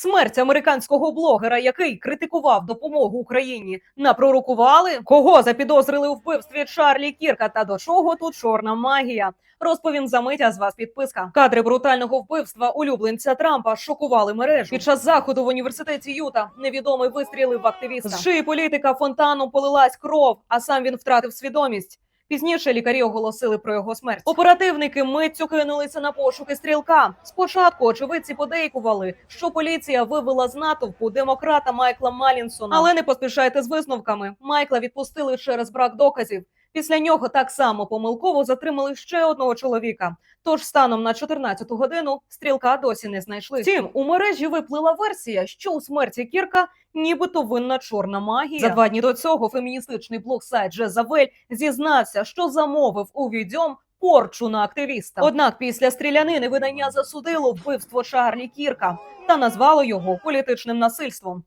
Смерть американського блогера, який критикував допомогу Україні, напророкували? Кого запідозрили у вбивстві Чарлі Кірка та до чого тут чорна магія? Розповім за мить, а з вас підписка. Кадри брутального вбивства улюбленця Трампа шокували мережу. Під час заходу в університеті Юта невідомий вистрілив в активіста. З шиї політика фонтаном полилась кров, а сам він втратив свідомість. Пізніше лікарі оголосили про його смерть. Оперативники митцю кинулися на пошуки стрілка. Спочатку очевидці подейкували, що поліція вивела з натовпу демократа Майкла Малінсона. Але не поспішайте з висновками. Майкла відпустили через брак доказів. Після нього так само помилково затримали ще одного чоловіка. Тож станом на 14 годину стрілка досі не знайшли. Втім, у мережі виплила версія, що у смерті Кірка нібито винна чорна магія. За два дні до цього феміністичний блог сайт Жезавель зізнався, що замовив у відьом порчу на активіста. Однак після стрілянини видання засудило вбивство Чарлі Кірка та назвало його політичним насильством.